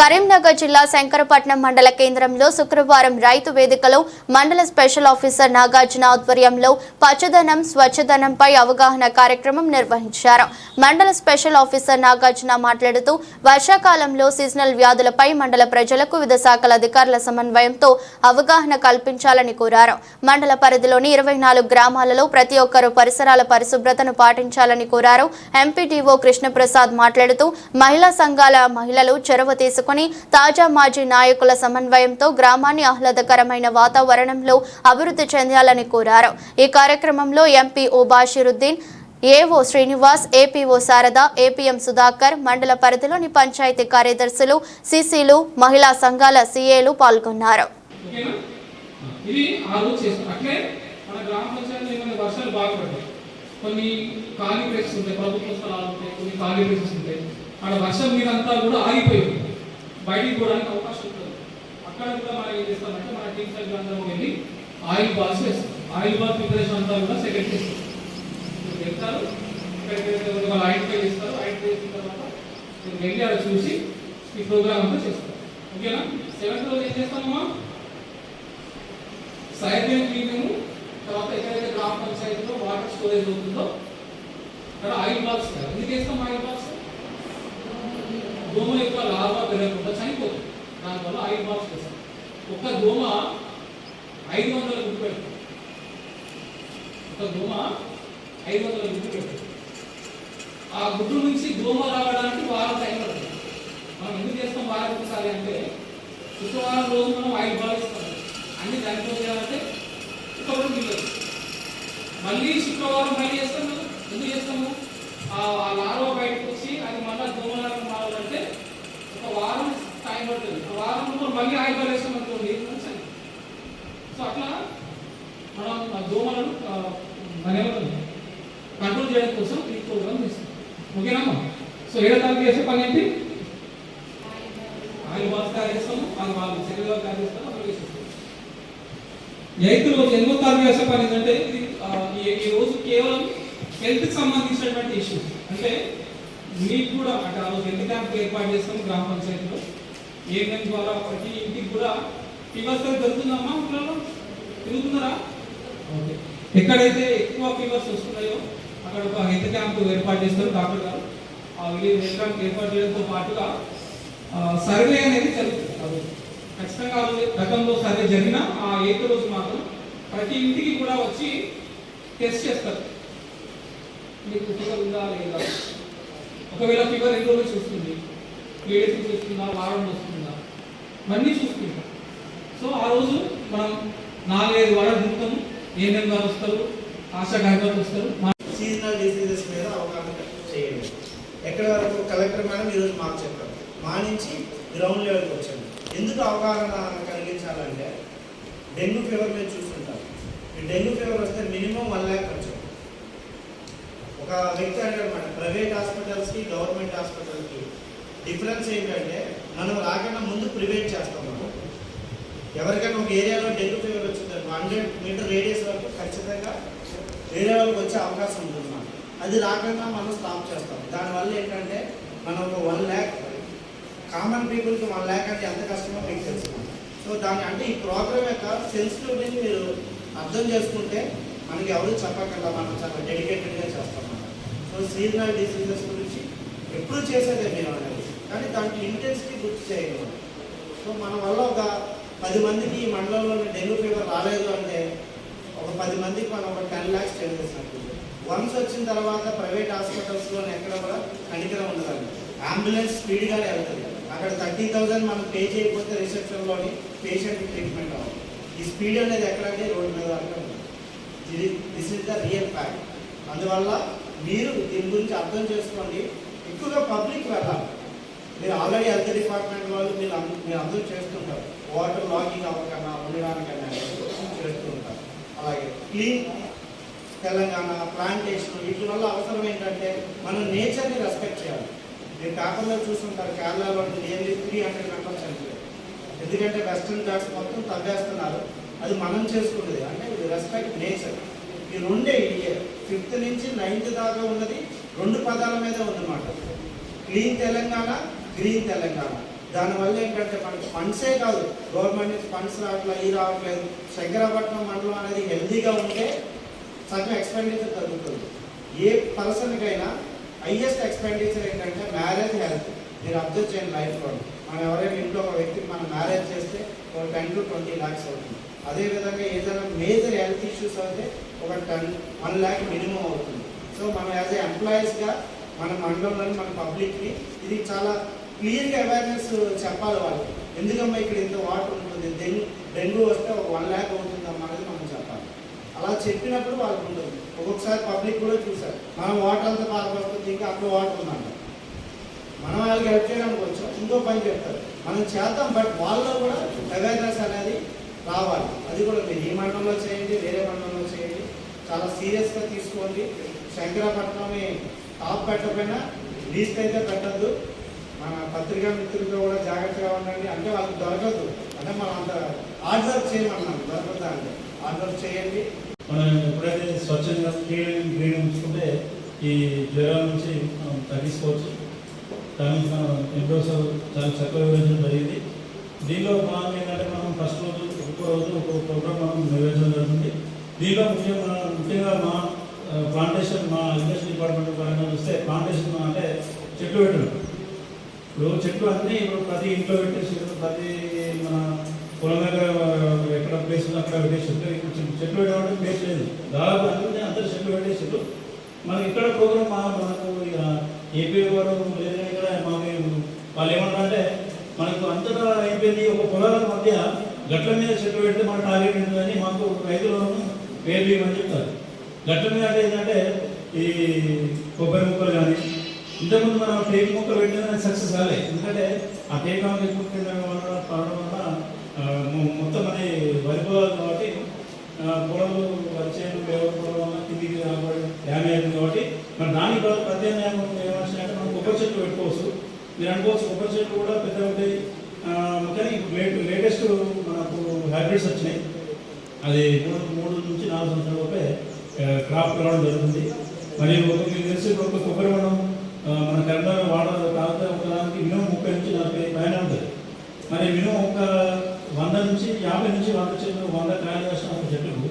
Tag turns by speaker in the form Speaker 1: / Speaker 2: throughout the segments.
Speaker 1: కరీంనగర్ జిల్లా శంకరపట్నం మండల కేంద్రంలో శుక్రవారం రైతు వేదికలో మండల స్పెషల్ ఆఫీసర్ నాగార్జున ఆధ్వర్యంలో పచ్చదనం స్వచ్ఛదనంపై అవగాహన కార్యక్రమం నిర్వహించారు. మండల స్పెషల్ ఆఫీసర్ నాగార్జున మాట్లాడుతూ వర్షాకాలంలో సీజనల్ వ్యాధులపై మండల ప్రజలకు వివిధ శాఖల అధికారుల సమన్వయంతో అవగాహన కల్పించాలని కోరారు. మండల పరిధిలోని ఇరవై నాలుగు గ్రామాలలో ప్రతి ఒక్కరూ పరిసరాల పరిశుభ్రతను పాటించాలని కోరారు. ఎంపీడీఓ కృష్ణప్రసాద్ మాట్లాడుతూ మహిళా సంఘాల మహిళలు చొరవ తీసుకుని తాజా మాజీ నాయకుల సమన్వయంతో గ్రామాన్ని ఆహ్లాదకరమైన వాతావరణంలో అభివృద్ధి చెందాలని కోరారు. ఈ కార్యక్రమంలో MP O Bashiruddin AO Srinivas APO Sharada APM Sudhakar మండల పరిధిలోని పంచాయతీ కార్యదర్శులు సిసిలు మహిళా సంఘాల సీఏలు పాల్గొన్నారు.
Speaker 2: కొన్ని ఖాళీ ప్లేసెస్ ఉంటాయి ప్రభుత్వ స్థలాలు ఉంటాయి కొన్ని ఖాళీ ప్లేసెస్ ఉంటాయి అక్కడ వర్షం నీరంతా కూడా ఆగిపోయింది. బయటికి పోవడానికి అవకాశం ఉంటుంది. అక్కడ కూడా మనం ఏం చేస్తామంటే మన టీమ్ సైడ్ అందరం వెళ్ళి ఆయిల్ బాల్స్ వేస్తాం. ఆయిల్ బాల్ ప్రిపరేషన్ అంతా కూడా సెకండ్ చేస్తాం మీరు వెళ్తారు ఇక్కడికి వాళ్ళు ఐడెంటిఫై చేస్తారు ఐడెంటిఫై చేసిన తర్వాత వెళ్ళి అలా చూసి ఈ ప్రోగ్రామ్ అంతా చేస్తాం ఓకేనా? సెవెంత్ రోజు ఏం చేస్తామమ్మా? సైబర్ క్లీనింగ్ తర్వాత ఎక్కడైతే గ్రామ పంచాయతీలో వాటర్ స్టోరేజ్ అవుతుందో అక్కడ ఆయిల్ బాల్స్ ఎందుకు వేస్తాం ఆయిల్ బాల్స్? దోమ యొక్క లాభ పెరగకుండా చనిపోతుంది దానివల్ల ఐదు మార్క్స్ వస్తాయి ఒక దోమ ఐదు వందల గుడ్డు పెడుతుంది ఒక దోమ ఐదు వందల గుడ్డు పెడుతుంది ఆ గుడ్డు నుంచి దోమ రావడానికి వారం టైం పడుతుంది. మనం ఎందుకు చేస్తాం వారం ఒకసారి అంటే శుక్రవారం రోజు మనం ఐదు బాల్ ఇస్తాం. అన్ని చనిపోయాలంటే శుక్రవారం మిగలదు. మళ్ళీ శుక్రవారం బయట చేస్తాం కదా ఎందుకు చేస్తాము? ఆ ఆ లార్వా బయటకు వచ్చి అది మళ్ళీ దోమలాగా మారాలంటే ఒక వారం టైం పడుతుంది ఆ వారంలో మళ్ళీ ఆయిల్ వేస్తాం అనుకోండి. మంచిది సో అట్లా మనం దోమలను ఆ, కంట్రోల్ చేయడం కోసం ఈ ప్రోగ్రామ్ చేస్తాం ఓకేనమ్మా సో ఏడో తారీఖు చేసే పని ఏంటి? ఆయిల్ బాక్స్ తయారు చేస్తాము. అది వాళ్ళు సెకండ్ బాక్స్ తయారు చేస్తాము. అక్కడ వేసేస్తాము ఎయిత్ రోజు ఎనిమిదో తారీఖు చేసే పని ఏంటంటే ఇది ఈ రోజు కేవలం హెల్త్ సంబంధించినటువంటి ఇష్యూస్ అంటే మీకు కూడా అక్కడ ఆ రోజు క్యాంప్ ఏర్పాటు చేస్తాం గ్రామ పంచాయతీలో? ఏఎన్ఎం ద్వారా ప్రతి ఇంటికి కూడా ఫీవర్స్ దొరుకుతుందమ్మా ఊళ్ళలో తిరుగుతున్నారా ఓకే. ఎక్కడైతే ఎక్కువ ఫీవర్స్ వస్తున్నాయో అక్కడ ఒక హెల్త్ క్యాంప్ ఏర్పాటు చేస్తారు డాక్టర్ గారు. ఆ విలేజ్ హెల్త్ క్యాంప్ ఏర్పాటు చేయడంతో పాటుగా సర్వే అనేది జరుగుతుంది. ఖచ్చితంగా గతంలో సర్వే జరిగిన ఆ ఏక రోజు మాత్రం ప్రతి ఇంటికి కూడా వచ్చి టెస్ట్ చేస్తారు. మీకు ఉందా లేదా? ఒకవేళ ఫీవర్ ఎన్ని రోజులు చూస్తుంది త్రీ డేస్ చూస్తుందా వారం వస్తుందా ఇవన్నీ చూసుకుంటాం. సో ఆ రోజు మనం నాలుగైదు వారాలు తిరుగుతాము. ఏమేమి గారు వస్తారు. ఆశా గారు వస్తారు.
Speaker 3: సీజనల్ డిసీజెస్ మీద అవగాహన చేయండి. ఎక్కడ వరకు? కలెక్టర్ మేడం ఈరోజు మాకు చెప్పారు. మా నుంచి గ్రౌండ్ లెవెల్కి వచ్చాము. ఎందుకు అవగాహన కలిగించాలంటే డెంగ్యూ ఫీవర్ మీరు చూస్తుంటారు డెంగ్యూ ఫీవర్ వస్తే మినిమం వన్ ల్యాక్ ఖర్చు ఒక వ్యక్తి అంటాడు మేడం ప్రైవేట్ హాస్పిటల్స్కి గవర్నమెంట్ హాస్పిటల్కి డిఫరెన్స్ ఏంటంటే మనం రాకన్నా ముందు ప్రివేట్ చేస్తాం మనం. ఎవరికైనా ఒక ఏరియాలో డెంగ్యూ ఫీవర్ వచ్చింది హండ్రెడ్ మీటర్ రేడియస్ వరకు ఖచ్చితంగా వేరే వాళ్ళకి వచ్చే అవకాశం ఉంటుంది అది రాకుండా మనం స్టాప్ చేస్తాం. దానివల్ల ఏంటంటే మనం ఒక వన్ ల్యాక్ కామన్ పీపుల్కి వన్ ల్యాక్ అంటే ఎంత కష్టమో మీకు తెలుసు. సో దాని అంటే ఈ ప్రోగ్రామ్ యొక్క సెన్సిటివిటీని మీరు అర్థం చేసుకుంటే మనకి ఎవరు చెప్పకుండా మనం చాలా డెడికేటెడ్గా చేస్తాం. సో సీజనల్ డిసీజెస్ గురించి ఎప్పుడు చేసేదే మేము అనేది. కానీ దాంట్లో ఇంటెన్సిటీ గుర్తు చేయగలం సో మన వల్ల ఒక పది మందికి ఈ మండలంలో డెంగ్యూ ఫీవర్ రాలేదు అంటే ఒక పది మందికి మనం ఒక టెన్ ల్యాక్స్ సేవ్ చేసినట్టు. వన్స్ వచ్చిన తర్వాత ప్రైవేట్ హాస్పిటల్స్లో ఎక్కడ కూడా కనికరం ఉండదండి. అంబులెన్స్ స్పీడ్గానే వెళ్తుంది. అక్కడ థర్టీ థౌజండ్ మనం పే చేయకపోతే రిసెప్షన్లోని పేషెంట్ ట్రీట్మెంట్ అవ్వాలి ఈ స్పీడ్ అనేది ఎక్కడంటే రోడ్డు మీద అక్కడ ఇది this is the real fact అందువల్ల మీరు దీని గురించి అర్థం చేసుకోండి. ఎక్కువగా పబ్లిక్ వెళ్ళాలి. మీరు ఆల్రెడీ హెల్త్ డిపార్ట్మెంట్ వాళ్ళు మీరు అంద- మీరు అందరూ చేస్తుంటారు. వాటర్ లాగింగ్ అవ్వకన్నా ఉండడానికన్నా చేస్తుంటారు. అలాగే క్లీన్ తెలంగాణ ప్లాంటేషన్ వీటి వల్ల అవసరం ఏంటంటే మనం నేచర్ని రెస్పెక్ట్ చేయాలి. మీరు పేపర్లో చూస్తుంటారు కేరళలో నియర్లీ త్రీ హండ్రెడ్ మెంబర్స్ చనిపోయారు. ఎందుకంటే వెస్ట్రన్ ఘాట్స్ మొత్తం తగ్గేస్తున్నారు అది మనం చేసుకున్నది. అంటే రెస్పెక్ట్ నేచర్ ఈ రెండే ఫిఫ్త్ నుంచి నైన్త్ దాకా ఉన్నది. రెండు పదాల మీద ఉందన్నమాట. Clean Telangana green Telangana. దానివల్ల ఏంటంటే మనకి ఫండ్సే కాదు. గవర్నమెంట్ నుంచి ఫండ్స్ రావట్లేదు ఈ రావట్లేదు. శంకరపట్నం మండలం అనేది హెల్తీగా ఉంటే సగం ఎక్స్పెండిచర్ తగ్గుతుంది. ఏ పర్సన్కైనా హయ్యెస్ట్ ఎక్స్పెండిచర్ ఏంటంటే మ్యారేజ్ హెల్త్ మీరు అబ్జర్వ్ చేయండి లైఫ్లో మనం ఎవరైనా ఇంట్లో ఒక వ్యక్తికి మనం మ్యారేజ్ చేస్తే ఒక టెన్ టు ట్వంటీ ల్యాక్స్ అవుతుంది. అదేవిధంగా ఏదైనా మేజర్ హెల్త్ ఇష్యూస్ అయితే ఒక టెన్ వన్ ల్యాక్ మినిమం అవుతుంది. సో మనం యాజ్ ఏ ఎంప్లాయీస్గా మన మండలంలోని మన పబ్లిక్కి ఇది చాలా క్లియర్గా అవేర్నెస్ చెప్పాలి వాళ్ళు. ఎందుకమ్మా ఇక్కడ ఇంత వాటర్ ఉంటుంది? డెంగ్యూ డెంగ్యూ వస్తే ఒక వన్ ల్యాక్ అవుతుందమ్మా అనేది మనం చెప్పాలి. అలా చెప్పినప్పుడు వాళ్ళకు ఉంటుంది ఒక్కొక్కసారి పబ్లిక్ కూడా చూసారు మనం వాటర్ అంతా పాల్పడుతుంది ఇంకా అక్కడ వాటర్ ఉందంట. మనం వాళ్ళకి హెల్ప్ చేయడానికి వచ్చాం ఇంకో పని చెప్తారు. మనం చేద్దాం బట్ వాళ్ళలో కూడా అవేర్నెస్ అనేది రావాలి. అది కూడా మీరు ఈ మండలంలో చేయండి వేరే మండలంలో చేయండి. చాలా సీరియస్గా తీసుకోండి. శంకరాపట్నమే టాప్ పెట్టకపోయినా లీస్ట్ అయితే పెట్టద్దు. మన పత్రికా మిత్రులతో కూడా జాగ్రత్తగా ఉండండి. అంటే వాళ్ళకి దొరకదు. అంటే మనం అంత ఆర్డర్ చేయమన్నాం. దొరకదా అంటే ఆర్డర్ చేయండి.
Speaker 4: మనం ఎప్పుడైతే స్వచ్ఛంగా క్లీన్ గ్రీన్ ఉంచుకుంటే ఈ జ్వరాల నుంచి మనం తగ్గించుకోవచ్చు. దాని మనం ఎంప్రోస్ చాలా చక్కగా వివరించడం జరిగింది. దీనిలో మనం ఏంటంటే మనం ఫస్ట్ రోజు రోజు ఒక్కొక్క ప్రోగ్రామ్ మాకు నిర్వహించడం జరుగుతుంది. దీనిలో ముఖ్యంగా మన ముఖ్యంగా మా ప్లాంటేషన్ మా ఇండస్ట్రీ డిపార్ట్మెంట్ పరంగా చూస్తే ప్లాంటేషన్ అంటే చెట్లు పెట్టడం. ఇప్పుడు చెట్లు అన్నీ ఇప్పుడు ప్రతి ఇంట్లో పెట్టేసి ప్రతి మన పొలం దగ్గర ఎక్కడ ప్లేస్ ఉందో అక్కడ పెట్టేసి చెట్లు ఇప్పుడు చెట్లు- పెట్టడం ప్లేస్ లేదు. దాదాపు అన్ని అందరు చెట్లు పెట్టేసారు మనకి ఇక్కడ ప్రోగ్రామ్ మా మనకు ఇక ఏపీ వారు లేదా ఇక్కడ మాకు వాళ్ళు ఏమన్నా అంటే మనకు అంతటా అయిపోయింది ఒక పొలాల మధ్య గట్ల మీద చెట్లు పెడితే మన టార్గెట్ ఉంటుందని మాకు రైతులను పేర్లు ఇవ్వమని చెప్తారు. గట్ల మీద అంటే ఏంటంటే ఈ కొబ్బరి ముక్కలు కానీ ఇంతకుముందు మనం టేక్ మొక్కలు పెట్టినా సక్సెస్ కాలేదు ఎందుకంటే ఆ టేక్ ఆమె ఎక్కువ వల్ల మొత్తం అది వరి పొలాలు కాబట్టి పొలాలు వచ్చేది చేను లేకపోవడం వల్ల కిందికి రాబడి డ్యామేజ్ అయింది కాబట్టి మరి దానికి బదులు ప్రత్యామ్నాయం ఏమంటే మనం కొబ్బరి చెట్లు పెట్టుకోవచ్చు. మీరు అనుకోవచ్చు కొబ్బరి చెట్లు కూడా పెద్ద ఉంటాయి. కానీ లేటెస్ట్ మనకు వచ్చినాయి. అది మూడు మూడు నుంచి నాలుగు సంవత్సరాల లోపే క్రాప్ రావడం జరుగుతుంది. మరియు ఒక మీకు తెలిసి ఒక కొబ్బరి మనం మన కరెంట్ వాటర్ తాగితే ఒకదానికి మినిమం ముప్పై నుంచి నలభై పైన ఉంటుంది. మరి మినిమం ఒక వంద నుంచి యాభై నుంచి వంద చెట్లు వంద కాయలు వేసిన ఒక చెట్టుకు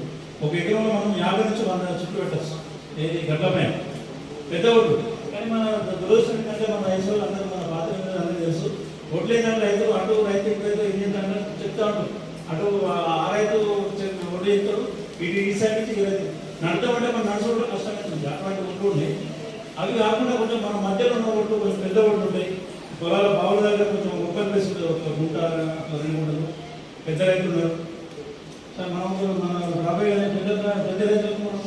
Speaker 4: ఒక ఎకరంలో మనం యాభై నుంచి వంద చెట్లు పెట్టచ్చు. ఏది గడ్డపైన పెద్ద ఒకటి కానీ మన దురదృష్టం ఏంటంటే మన వయసు అందరూ మన పాత్ర అందరూ తెలుసు. ఒడ్లు రైతులు అటు రైతు ఇటు రైతు ఏం చెప్తా ఉంటారు. అటు ఆ రైతు చె- ఒడ్డు ఇటు ఈ సైడ్ నుంచి ఈ రైతు నడతామంటే మనం నడుచుకోవడం కష్టమవుతుంది అటువంటి ఒడ్లు ఉన్నాయి అవి కాకుండా కొంచెం మన మధ్యలో ఉన్న ఒడ్లు కొంచెం పెద్ద ఒడ్లు ఉంటాయి పొలాల బావుల దగ్గర కొంచెం ఓపెన్ ప్లేస్ ఉంటుంది ఒక గుంట అట్లా రెండు గుంటలు పెద్ద రైతులు ఉన్నారు. సార్ మనం మన రాబోయే పెద్ద పెద్ద రైతులకు మనకు